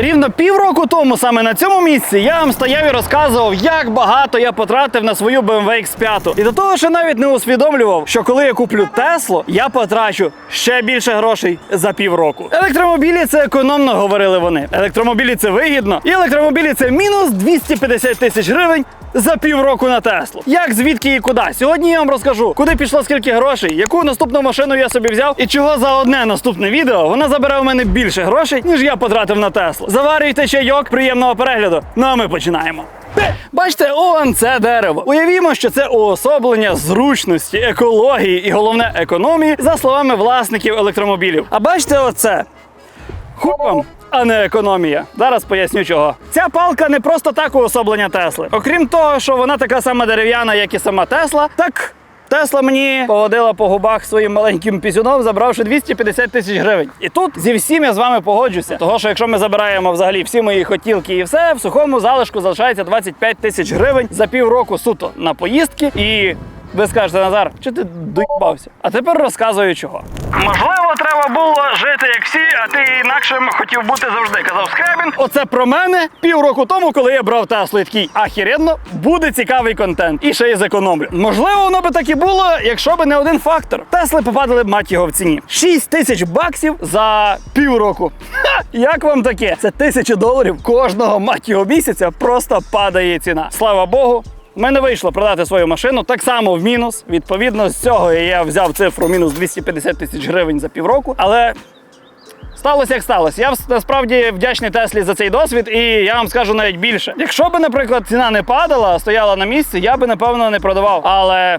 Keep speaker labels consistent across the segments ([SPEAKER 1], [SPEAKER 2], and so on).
[SPEAKER 1] Рівно півроку тому, саме на цьому місці, я вам стояв і розказував, як багато я потратив на свою BMW X5. І до того, що навіть не усвідомлював, що коли я куплю Теслу, я потрачу ще більше грошей за півроку. Електромобілі це економно, говорили вони. Електромобілі це вигідно, і електромобілі це мінус 250 тисяч гривень. За півроку на Теслу. Як звідки і куди? Сьогодні я вам розкажу, куди пішло скільки грошей, яку наступну машину я собі взяв, і чого за одне наступне відео вона забере у мене більше грошей, ніж я потратив на Теслу. Заварюйте чайок, приємного перегляду. Ну а ми починаємо. Бачите, он це дерево. Уявімо, що це уособлення зручності, екології і головне економії, за словами власників електромобілів. А бачите, оце Хопам, а не економія. Зараз поясню чого. Ця палка не просто так уособлення Тесли. Окрім того, що вона така сама дерев'яна, як і сама Тесла, так. Тесла мені поводила по губах своїм маленьким пісюном, забравши 250 тисяч гривень. І тут зі всім я з вами погоджуся. Того, що якщо ми забираємо взагалі всі мої хотілки і все, в сухому залишку залишається 25 тисяч гривень за півроку суто на поїздки. І ви скажете, Назар, чи ти доїбався? А тепер розказую чого. Можливо, треба було жити як всі, а ти інакшим хотів бути завжди. Казав Скрябін. Оце про мене півроку тому, коли я брав Теслу. Такий ахіренно, буде цікавий контент. І ще й зекономлю. Можливо, воно би так і було, якщо б не один фактор. Тесли попадали б мать його в ціні. 6 тисяч баксів за півроку. Ха! Як вам таке? Це тисячі доларів кожного мать його місяця. Просто падає ціна. Слава Богу. У мене вийшло продати свою машину так само в мінус. Відповідно, з цього я взяв цифру мінус 250 тисяч гривень за півроку. Але сталося як сталося. Я насправді вдячний Теслі за цей досвід, і я вам скажу навіть більше. Якщо би, наприклад, ціна не падала, стояла на місці, я би напевно не продавав. Але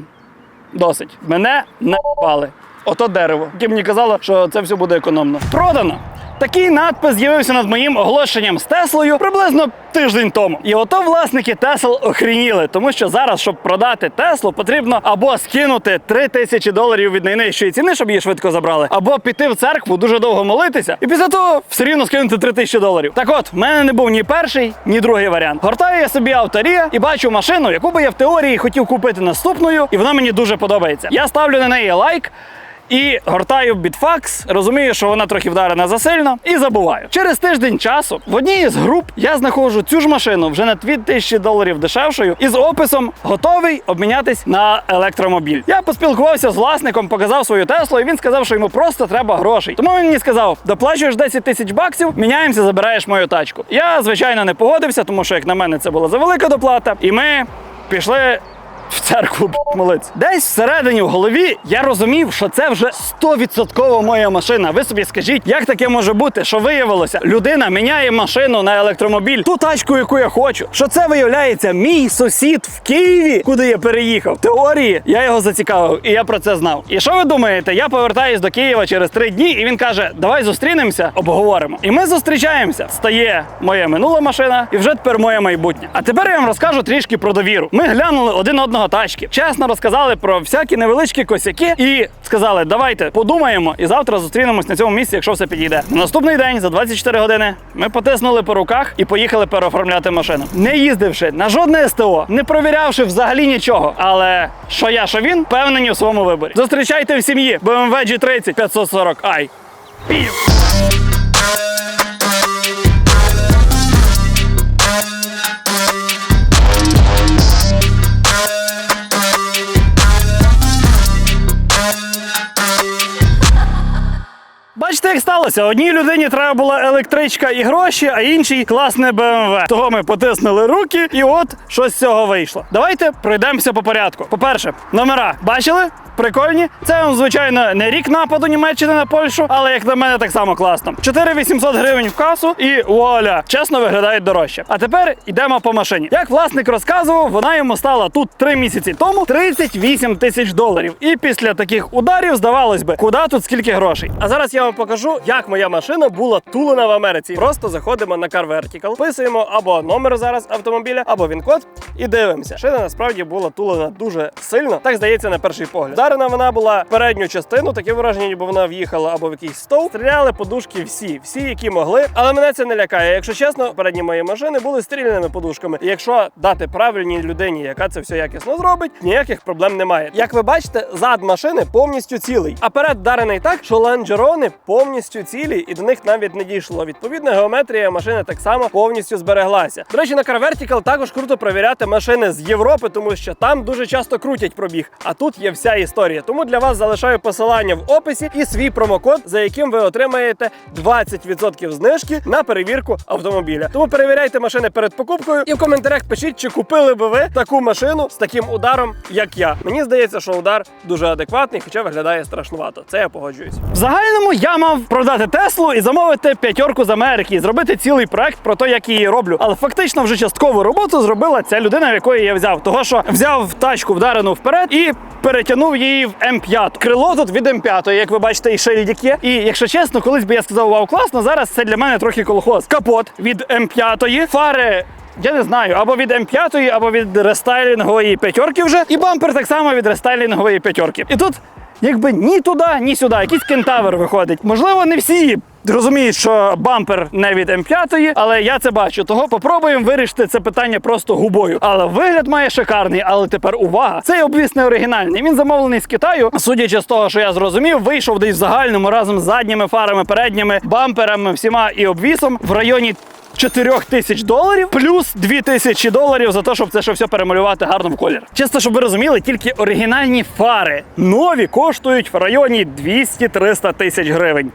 [SPEAKER 1] досить. Мене не пали. Ото дерево, яке мені казало, що це все буде економно. Продано. Такий надпис з'явився над моїм оголошенням з Теслою приблизно тиждень тому. І ото власники Тесл охреніли, тому що зараз, щоб продати Теслу, потрібно або скинути 3 тисячі доларів від найнижчої ціни, щоб її швидко забрали, або піти в церкву, дуже довго молитися, і після того все рівно скинути 3 тисячі доларів. Так от, в мене не був ні перший, ні другий варіант. Гортаю я собі авторія і бачу машину, яку би я в теорії хотів купити наступною, і вона мені дуже подобається. Я ставлю на неї лайк. І гортаю бітфакс, розумію, що вона трохи вдарена засильно, і забуваю. Через тиждень часу в одній із груп я знаходжу цю ж машину вже на 2000 доларів дешевшою із описом готовий обмінятись на електромобіль. Я поспілкувався з власником, показав свою Теслу, і він сказав, що йому просто треба грошей. Тому він мені сказав: доплачуєш 10 тисяч баксів, міняємося, забираєш мою тачку. Я звичайно не погодився, тому що як на мене це була завелика доплата, і ми пішли в церкву б**, молиться. Десь всередині в голові я розумів, що це вже 100% моя машина. Ви собі скажіть, як таке може бути, що виявилося, людина міняє машину на електромобіль, ту тачку, яку я хочу. Що це виявляється мій сусід в Києві, куди я переїхав. Теорії я його зацікавив, і я про це знав. І що ви думаєте? Я повертаюсь до Києва через три дні, і він каже: Давай зустрінемося, обговоримо. І ми зустрічаємося. Стає моя минула машина, і вже тепер моє майбутнє. А тепер я вам розкажу трішки про довіру. Ми глянули один одного тачки, чесно розказали про всякі невеличкі косяки і сказали, давайте подумаємо і завтра зустрінемось на цьому місці, якщо все підійде. На наступний день за 24 години ми потиснули по руках і поїхали переоформляти машину. Не їздивши на жодне СТО, не провірявши взагалі нічого. Але що я, що він, впевнені в своєму виборі. Зустрічайте в сім'ї BMW G30 540i. Пів. Сталося? Одній людині треба була електричка і гроші, а іншій класне БМВ. Того ми потиснули руки, і от що з цього вийшло. Давайте пройдемося по порядку. По-перше, номера бачили? Прикольні. Це, звичайно, не рік нападу Німеччини на Польщу, але як на мене, так само класно. 4800 гривень в касу і вуаля, чесно виглядає дорожче. А тепер йдемо по машині. Як власник розказував, вона йому стала тут 3 місяці тому 38 тисяч доларів. І після таких ударів здавалось би, куди тут скільки грошей. А зараз я вам покажу, як моя машина була тулена в Америці. Просто заходимо на Car Vertical, писуємо або номер зараз автомобіля, або він код, і дивимося. Шина насправді була тулена дуже сильно. Так здається на перший погляд. Вдарена вона була передню частину, таке враження, ніби вона в'їхала або в якийсь стовп. Стріляли подушки всі, всі, які могли. Але мене це не лякає. Якщо чесно, передні мої машини були стріляними подушками. І якщо дати правильній людині, яка це все якісно зробить, ніяких проблем немає. Як ви бачите, зад машини повністю цілий, а перед вдарений так, що ланджерони повністю
[SPEAKER 2] повністю цілі і до них навіть не дійшло. Відповідно, геометрія машини так само повністю збереглася. До речі, на Car Vertical також круто перевіряти машини з Європи, тому що там дуже часто крутять пробіг. А тут є вся історія. Тому для вас залишаю посилання в описі і свій промокод, за яким ви отримаєте 20% знижки на перевірку автомобіля. Тому перевіряйте машини перед покупкою і в коментарях пишіть, чи купили би ви таку машину з таким ударом, як я. Мені здається, що удар дуже адекватний, хоча виглядає страшнувато. Це я погоджуюсь.
[SPEAKER 1] В загальному я мав продати Теслу і замовити п'ятерку з Америки, і зробити цілий проект про те, як її роблю. Але фактично вже часткову роботу зробила ця людина, в якої я взяв. Того, що взяв тачку вдарену вперед і перетягнув її в М5. Крило тут від М5, як ви бачите, і шильдик є. І якщо чесно, колись би я сказав, вау, класно, зараз це для мене трохи колхоз. Капот від М5, фари. Я не знаю, або від М5, або від рестайлінгової п'ятерки вже. І бампер так само від рестайлінгової п'ятерки. І тут якби ні туди, ні сюди. Якийсь кентавр виходить. Можливо, не всі. Розуміють, що бампер не від М5, але я це бачу. Того попробуємо вирішити це питання просто губою. Але вигляд має шикарний. Але тепер увага! Цей обвіс не оригінальний. Він замовлений з Китаю. Судячи з того, що я зрозумів, вийшов десь в загальному разом з задніми фарами, передніми бамперами, всіма і обвісом в районі 4 тисяч доларів плюс 2 тисячі доларів за те, щоб це ще все перемалювати гарно в колір. Чисто, щоб ви розуміли, тільки оригінальні фари нові коштують в районі 200-300 тисяч гривень.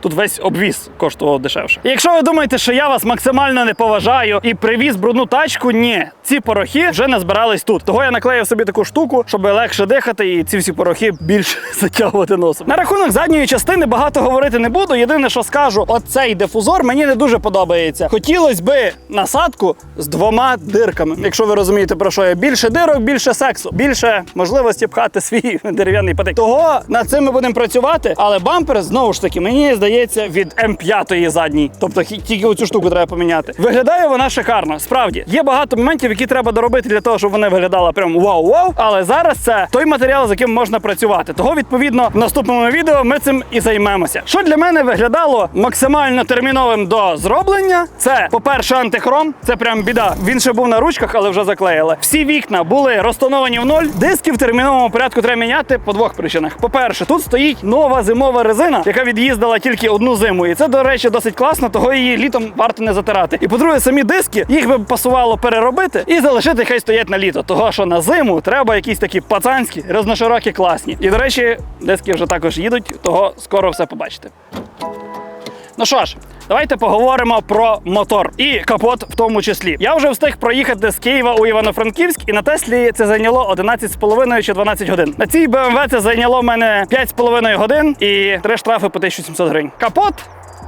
[SPEAKER 1] Тут весь обвіз коштував дешевше. Якщо ви думаєте, що я вас максимально не поважаю і привіз брудну тачку, ні, ці порохи вже не збирались тут. Того я наклеїв собі таку штуку, щоб легше дихати і ці всі порохи більше затягувати носом. На рахунок задньої частини багато говорити не буду. Єдине, що скажу, оцей дифузор мені не дуже подобається. Хотілося би насадку з двома дирками. Якщо ви розумієте, про що я більше дирок, більше сексу, більше можливості пхати свій дерев'яний патик. Того над цим ми будемо працювати, але бампер знову ж таки мені здається від М5 задній. Тобто тільки оцю штуку треба поміняти. Виглядає вона шикарно. Справді є багато моментів, які треба доробити для того, щоб вона виглядала прям вау-вау. Але зараз це той матеріал, з яким можна працювати. Того відповідно в наступному відео ми цим і займемося. Що для мене виглядало максимально терміновим до зроблення, це, по-перше, антихром. Це прям біда. Він ще був на ручках, але вже заклеїли. Всі вікна були розтоновані в ноль. Диски в терміновому порядку треба міняти по двох причинах. По-перше, тут стоїть нова зимова резина, яка від'їздила тільки одну зиму. І це, до речі, досить класно, того її літом варто не затирати. І по-друге, самі диски їх би пасувало переробити і залишити, хай стоять на літо. Того що на зиму треба якісь такі пацанські, розноширокі, класні. І до речі, диски вже також їдуть, того скоро все побачите. Ну що ж, давайте поговоримо про мотор і капот в тому числі. Я вже встиг проїхати з Києва у Івано-Франківськ, і на Теслі це зайняло 11,5 чи 12 годин. На цій BMW це зайняло мене 5,5 годин і три штрафи по 1700 гривень. Капот.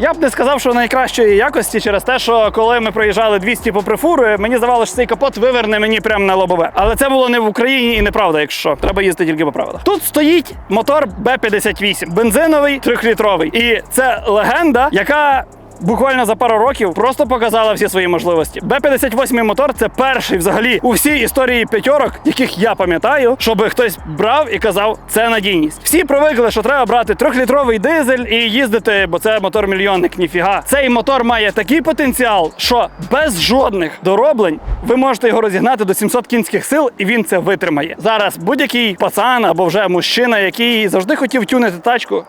[SPEAKER 1] Я б не сказав, що найкращої якості через те, що коли ми проїжджали 200 по прифуру, мені здавалося, що цей капот виверне мені прямо на лобове. Але це було не в Україні і неправда, якщо треба їздити тільки по правилах. Тут стоїть мотор Б58, бензиновий, трьохлітровий. І це легенда, яка. Буквально за пару років просто показала всі свої можливості. Б-58 мотор це перший взагалі у всій історії п'ятьорок, яких я пам'ятаю, щоб хтось брав і казав, це надійність. Всі привикли, що треба брати трьохлітровий дизель і їздити, бо це мотор мільйонник. Ніфіга. Цей мотор має такий потенціал, що без жодних дороблень ви можете його розігнати до 700 кінських сил, і він це витримає. Зараз будь-який пацан або вже мужчина, який завжди хотів тюнити тачку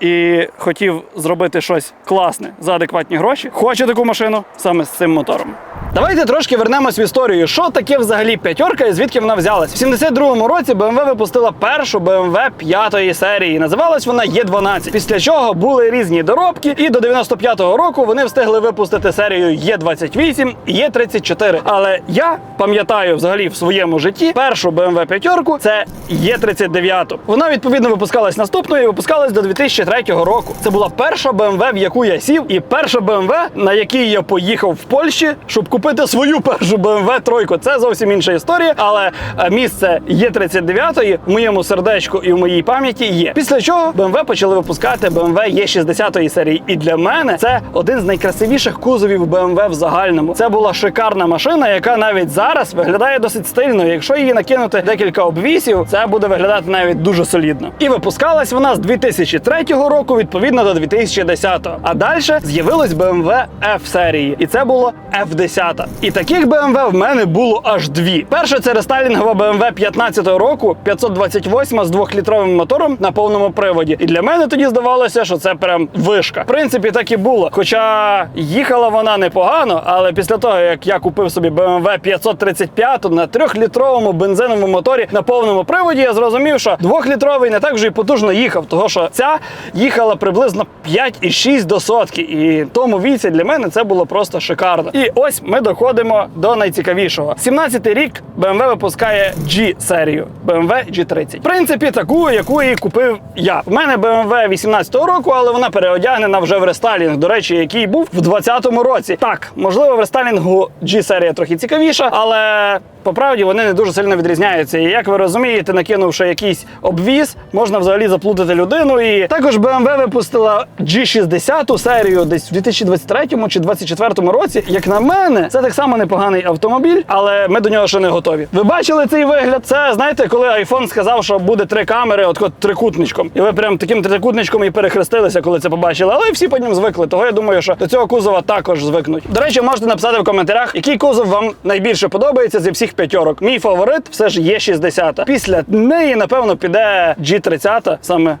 [SPEAKER 1] і хотів зробити щось класне за адекватні гроші, хоче таку машину саме з цим мотором. Давайте трошки вернемось в історію. Що таке взагалі п'ятерка і звідки вона взялась? В 72-му році BMW випустила першу BMW п'ятої серії. Називалась вона Е12. Після чого були різні доробки, і до 95-го року вони встигли випустити серію Е28 і Е34. Але я пам'ятаю взагалі в своєму житті першу BMW п'ятерку це Е39. Вона відповідно випускалась наступною і випускалась до 2003 року. Це була перша BMW, в яку я сів, і перша BMW, на якій я поїхав в Польщі, щоб купити свою першу BMW тройку. Це зовсім інша історія, але е, місце Е39 в моєму сердечку і в моїй пам'яті є. Після чого BMW почали випускати BMW Е60 серії. І для мене це один з найкрасивіших кузовів BMW в загальному. Це була шикарна машина, яка навіть зараз виглядає досить стильно. Якщо її накинути декілька обвісів, це буде виглядати навіть дуже солідно. І випускалась вона з 2003 року, відповідно до 2010. А далі з'явилось BMW F серії, і це було F10. 60. І таких BMW в мене було аж дві. Перша це рестайлінгова BMW 15 року, 528 з двохлітровим мотором на повному приводі. І для мене тоді здавалося, що це прям вишка. В принципі, так і було. Хоча їхала вона непогано, але після того, як я купив собі BMW 535 на трьохлітровому бензиновому моторі на повному приводі, я зрозумів, що двохлітровий не так вже й потужно їхав, того що ця їхала приблизно 5,6 до сотки. І в тому віці для мене це було просто шикарно. І ось ми доходимо до найцікавішого. 17-й рік BMW випускає G-серію BMW G30. В принципі, таку, яку і купив я. В мене BMW 18-го року, але вона переодягнена вже в рестайлінг, до речі, який був в 20-му році. Так, можливо, в рестайлінгу G-серія трохи цікавіша, але по правді вони не дуже сильно відрізняються. І як ви розумієте, накинувши якийсь обвіз, можна взагалі заплутати людину. І також BMW випустила G60 серію десь в 2023 чи 2024 році. Як на мене, це так само непоганий автомобіль, але ми до нього ще не готові. Ви бачили цей вигляд? Це знаєте, коли iPhone сказав, що буде три камери, от, от трикутничком, і ви прям таким трикутничком і перехрестилися, коли це побачили. Але всі по ньому звикли. Того я думаю, що до цього кузова також звикнуть. До речі, можете написати в коментарях, який кузов вам найбільше подобається зі всіх п'ятьорок. Мій фаворит все ж є 60. Після неї, напевно, піде G30, саме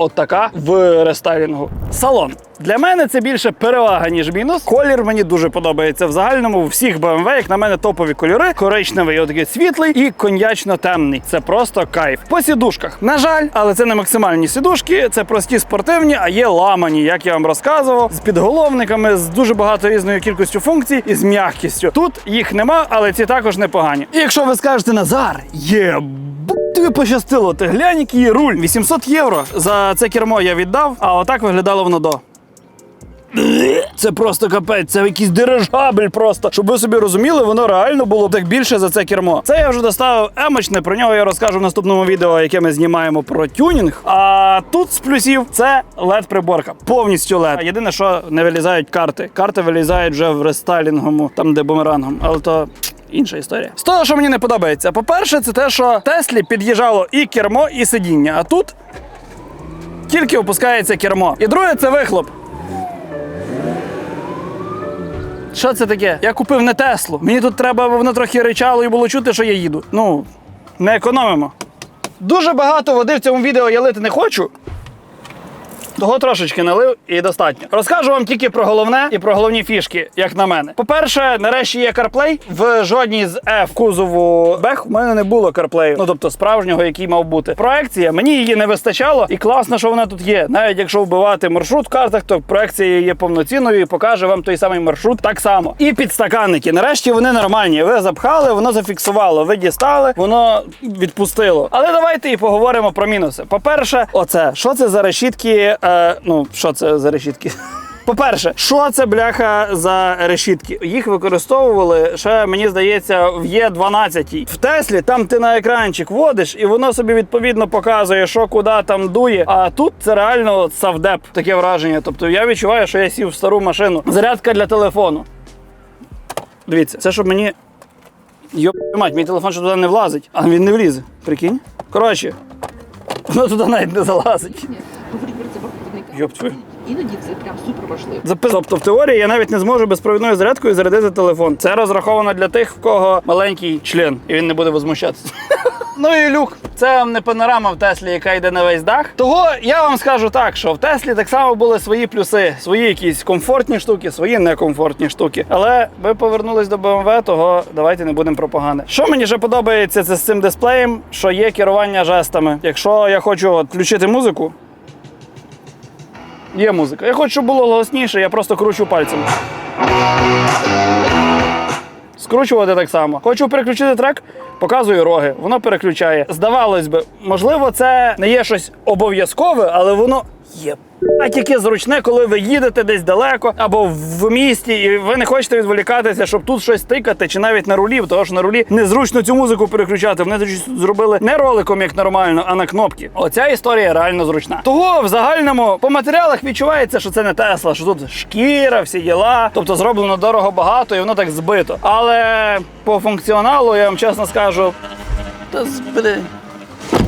[SPEAKER 1] от така в рестайлінгу. Салон. Для мене це більше перевага, ніж мінус. Колір мені дуже подобається. В загальному всіх BMW, як на мене, топові кольори. Коричневий, отакий світлий і коньячно-темний. Це просто кайф. По сідушках. На жаль, але це не максимальні сідушки, це прості спортивні, а є ламані, як я вам розказував, з підголовниками, з дуже багато різною кількістю функцій і з м'якістю. Тут їх нема, але ці також непогані. І якщо ви скажете Назар, є. Тобі пощастило, ти глянь, який руль. 800 євро за це кермо я віддав, а отак виглядало воно до. Це просто капець, це якийсь дирижабель просто. Щоб ви собі розуміли, воно реально було так більше за це кермо. Це я вже доставив емочне, про нього я розкажу в наступному відео, яке ми знімаємо про тюнінг. А тут з плюсів це led приборка повністю LED. Єдине, що не вилізають карти. Карти вилізають вже в рестайлінгому, там де бумерангом, але то. Інша історія. З того, що мені не подобається. По-перше, це те, що Теслі під'їжджало і кермо, і сидіння. А тут тільки опускається кермо. І друге, це вихлоп. Що це таке? Я купив не Теслу. Мені тут треба, аби воно трохи ричало і було чути, що я їду. Ну, не економимо. Дуже багато води в цьому відео я лити не хочу. Того трошечки налив і достатньо. Розкажу вам тільки про головне і про головні фішки, як на мене. По-перше, нарешті є CarPlay. В жодній з F кузову Бех в мене не було CarPlay, ну тобто справжнього, який мав бути. Проекція мені її не вистачало, і класно, що вона тут є. Навіть якщо вбивати маршрут в картах, то проекція є повноцінною і покаже вам той самий маршрут так само. І підстаканники. Нарешті вони нормальні. Ви запхали, воно зафіксувало. Ви дістали, воно відпустило. Але давайте і поговоримо про мінуси. По-перше, оце що це за решітки? Е, ну що це за решітки? По-перше, що це бляха за решітки? Їх використовували ще, мені здається, в Є12. В Теслі там ти на екранчик водиш, і воно собі відповідно показує, що куди там дує. А тут це реально савдеп, таке враження. Тобто я відчуваю, що я сів в стару машину. Зарядка для телефону. Дивіться, це щоб мені. Йоп, мать, мій телефон що туди не влазить, а він не влізе. Прикинь? Коротше, воно туди навіть не залазить.
[SPEAKER 3] Ні, говорить про це виходить.
[SPEAKER 1] Йоп твою.
[SPEAKER 3] Іноді це прям супер важливо.
[SPEAKER 1] Запис- Тобто в теорії я навіть не зможу безпровідною зарядкою зарядити телефон. Це розраховано для тих, в кого маленький член, і він не буде возмущатися. Ну і люк. Це вам не панорама в Теслі, яка йде на весь дах. Того я вам скажу так, що в Теслі так само були свої плюси, свої якісь комфортні штуки, свої некомфортні штуки. Але ви повернулись до BMW, того давайте не будемо про погане. Що мені ще подобається це з цим дисплеєм, що є керування жестами. Якщо я хочу от, включити музику, Є музика. Я хочу, щоб було голосніше, я просто кручу пальцем. Скручувати так само. Хочу переключити трек, показую роги, воно переключає. Здавалось би, можливо, це не є щось обов'язкове, але воно є. А тільки зручне, коли ви їдете десь далеко або в місті, і ви не хочете відволікатися, щоб тут щось тикати, чи навіть на рулі, тому що на рулі незручно цю музику переключати. Вони зробили не роликом, як нормально, а на кнопки. Оця історія реально зручна. Того в загальному по матеріалах відчувається, що це не Тесла, що тут шкіра, всі діла. Тобто зроблено дорого багато і воно так збито. Але по функціоналу я вам чесно скажу. Та збери.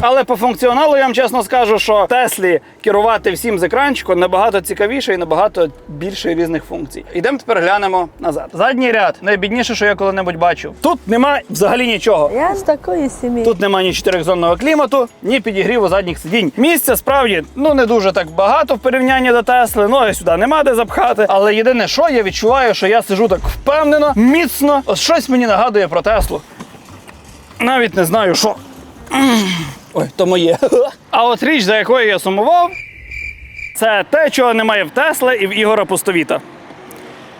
[SPEAKER 1] Але по функціоналу я вам чесно скажу, що Теслі керувати всім з екранчику набагато цікавіше і набагато більше різних функцій. Ідемо тепер глянемо назад. Задній ряд найбідніше, що я коли-небудь бачив. Тут нема взагалі нічого.
[SPEAKER 4] Я з такої сім'ї.
[SPEAKER 1] Тут нема ні чотирьохзонного клімату, ні підігріву задніх сидінь. Місця справді ну не дуже так багато в порівнянні до Тесли. Ноги сюди нема де запхати. Але єдине, що я відчуваю, що я сижу так впевнено, міцно. Ось щось мені нагадує про Теслу. Навіть не знаю, що. Ой, то моє. А от річ, за якою я сумував, це те, чого немає в Тесла і в Ігора Пустовіта.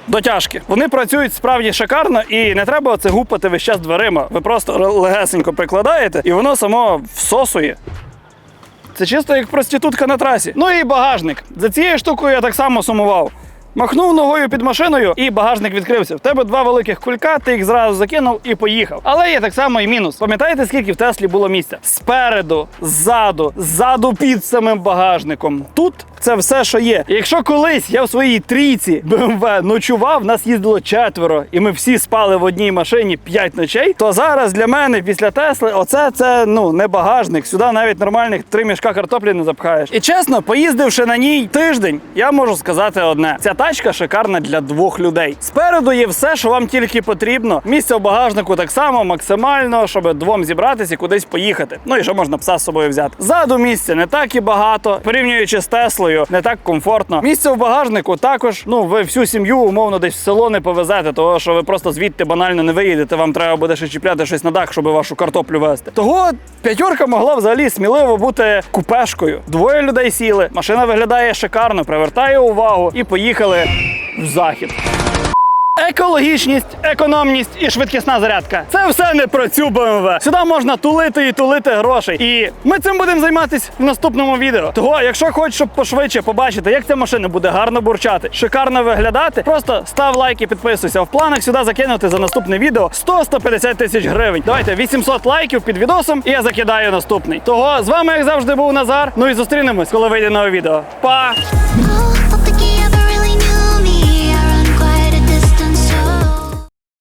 [SPEAKER 1] Дотяжки. Вони працюють справді шикарно і не треба це гупати весь час дверима. Ви просто легесенько прикладаєте, і воно само всосує. Це чисто як проститутка на трасі. Ну і багажник. За цією штукою я так само сумував. Махнув ногою під машиною, і багажник відкрився. В тебе два великих кулька, ти їх зразу закинув і поїхав. Але є так само і мінус. Пам'ятаєте, скільки в Теслі було місця? Спереду, ззаду, ззаду під самим багажником. Тут це все, що є. Якщо колись я в своїй трійці BMW ночував, нас їздило четверо, і ми всі спали в одній машині п'ять ночей, то зараз для мене після Тесли оце це ну не багажник. Сюди навіть нормальних три мішка картоплі не запхаєш. І чесно, поїздивши на ній тиждень, я можу сказати одне: ця тачка шикарна для двох людей. Спереду є все, що вам тільки потрібно. Місця в багажнику так само максимально, щоб двом зібратися і кудись поїхати. Ну і що можна пса з собою взяти. Ззаду місця не так і багато, порівнюючи з Теслою, не так комфортно. Місце в багажнику також. Ну ви всю сім'ю умовно десь в село не повезете, того що ви просто звідти банально не виїдете. Вам треба буде ще чіпляти щось на дах, щоб вашу картоплю везти. Того п'ятерка могла взагалі сміливо бути купешкою. Двоє людей сіли. Машина виглядає шикарно, привертає увагу і поїхали в захід. Екологічність, економність і швидкісна зарядка. Це все не про цю BMW. Сюди можна тулити і тулити грошей. І ми цим будемо займатися в наступному відео. Того, якщо хочеш, щоб пошвидше побачити, як ця машина буде гарно бурчати, шикарно виглядати, просто став лайк і підписуйся. В планах сюди закинути за наступне відео 100-150 тисяч гривень. Давайте 800 лайків під відосом, і я закидаю наступний. Того з вами, як завжди, був Назар. Ну і зустрінемось, коли вийде нове відео. Па!